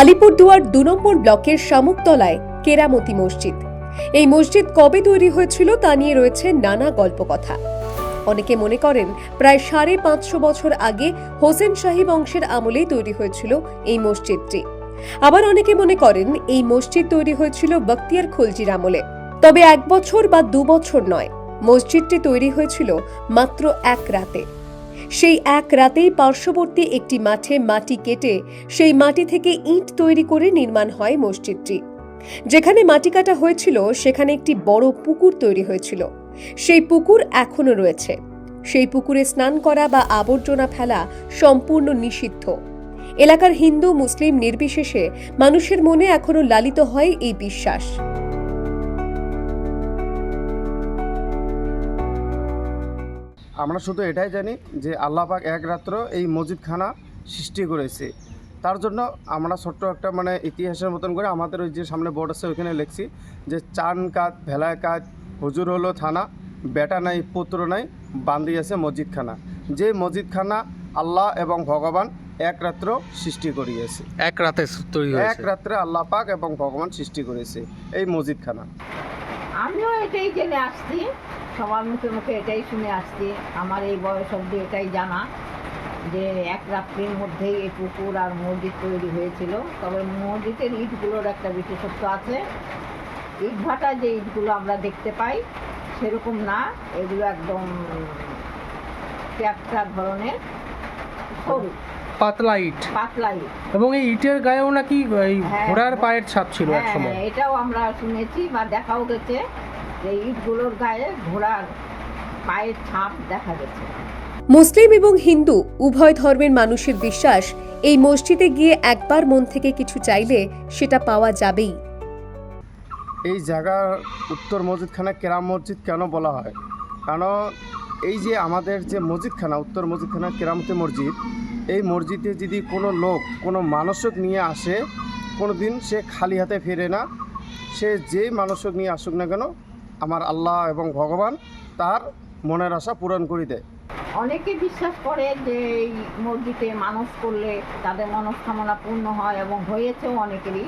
আলিপুরদুয়ার দু নম্বর ব্লকের শামুকতলায় কেরামতি মসজিদ। এই মসজিদ কবে তৈরি হয়েছিল তা নিয়ে রয়েছে নানা গল্পকথা। অনেকে মনে করেন প্রায় সাড়ে পাঁচশো বছর আগে হোসেন শাহী বংশের আমলেই তৈরি হয়েছিল এই মসজিদটি। আবার অনেকে মনে করেন এই মসজিদ তৈরি হয়েছিল বক্তিয়ার খলজির আমলে। তবে এক বছর বা দু বছর নয়, মসজিদটি তৈরি হয়েছিল মাত্র এক রাতে। সেই এক রাতেই পার্শ্ববর্তী একটি মাঠে মাটি কেটে সেই মাটি থেকে ইট তৈরি করে নির্মাণ হয় মসজিদটি। যেখানে মাটি কাটা হয়েছিল, সেখানে একটি বড় পুকুর তৈরি হয়েছিল। সেই পুকুর এখনও রয়েছে। সেই পুকুরে স্নান করা বা আবর্জনা ফেলা সম্পূর্ণ নিষিদ্ধ। এলাকার হিন্দু, মুসলিম নির্বিশেষে মানুষের মনে এখনও লালিত হয় এই বিশ্বাস। আমরা শুধু এটাই জানি যে আল্লাহ পাক এক রাত্র এই মসজিদখানা সৃষ্টি করেছে। তার জন্য আমরা ছোট্ট একটা মানে ইতিহাসের মতন করে আমাদের ওই যে সামনে বোর্ড আছে ওইখানে লিখছি যে চান কাজ ভেলায় কাজ হুজুর হলো থানা বেটা নাই পুত্র নাই বান্দি আছে মসজিদখানা। যে মসজিদখানা আল্লাহ এবং ভগবান এক রাত্র সৃষ্টি করিয়েছে। এক রাতে এক রাত্রে আল্লাহ পাক এবং ভগবান সৃষ্টি করেছে এই মসজিদখানা। আমিও এটাই জেনে আসছি সবার মুখে মুখে এটাই শুনে আসছি। আমার এই বয়স অবধি এটাই জানা যে এক রাত্রির মধ্যেই এই পুকুর আর মসজিদ তৈরি হয়েছিল। তবে মসজিদের ইটগুলোর একটা বিশেষত্ব আছে। ইট ভাটা যে ইটগুলো আমরা দেখতে পাই সেরকম না। এগুলো একদম ট্যাপটা ধরনের সরু। পাতলা ইট। পাতলা ইট। এবং এই ইটের গায়েও নাকি এই হ্যাঁ। ঘোড়ার পায়ের ছাপ ছিল হ্যাঁ সময়। হ্যাঁ, এটাও আমরা শুনেছি বা দেখাও গেছে। যে ইটগুলোর গায়ে ঘোড়ার পায়ের ছাপ দেখা গেছে। মুসলিম এবং হিন্দু উভয় ধর্মের মানুষের বিশ্বাস এই মসজিদে গিয়ে একবার মন থেকে কিছু চাইলে সেটা পাওয়া যাবেই। এই জায়গার উত্তর মসজিদখানা কেরাম মসজিদ কেন বলা হয়? কারণ এই যে আমাদের যে মসজিদখানা উত্তর মসজিদখানা কেরামতি মসজিদ। এই মসজিদে যদি কোনো লোক কোনো মানসক নিয়ে আসে কোনো দিন সে খালি হাতে ফেরে না। সে যেই মানসিক নিয়ে আসুক না কেন আমার আল্লাহ এবং ভগবান তার মনের আশা পূরণ করে দেয়। অনেকে বিশ্বাস করে যে এই মসজিদে মানুষ করলে তাদের মনস্কামনা পূর্ণ হয় এবং হয়েছেও অনেকেরই।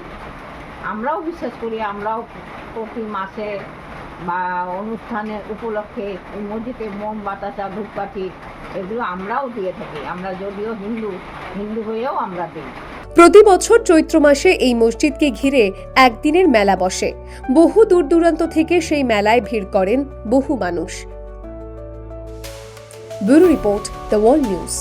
আমরাও বিশ্বাস করি, আমরাও প্রতি মাসে বা অনুষ্ঠানের উপলক্ষে এই মসজিদে মোম, বাতাসা, ধূপকাঠি এগুলো আমরাও দিয়ে থাকি। আমরা যদিও হিন্দু হিন্দু হয়েও আমরা দিই। প্রতি বছর চৈত্র মাসে এই মসজিদকে ঘিরে একদিনের মেলা বসে। বহু দূর দূরান্ত থেকে সেই মেলায় ভিড় করেন বহু মানুষ। Bureau report the world news.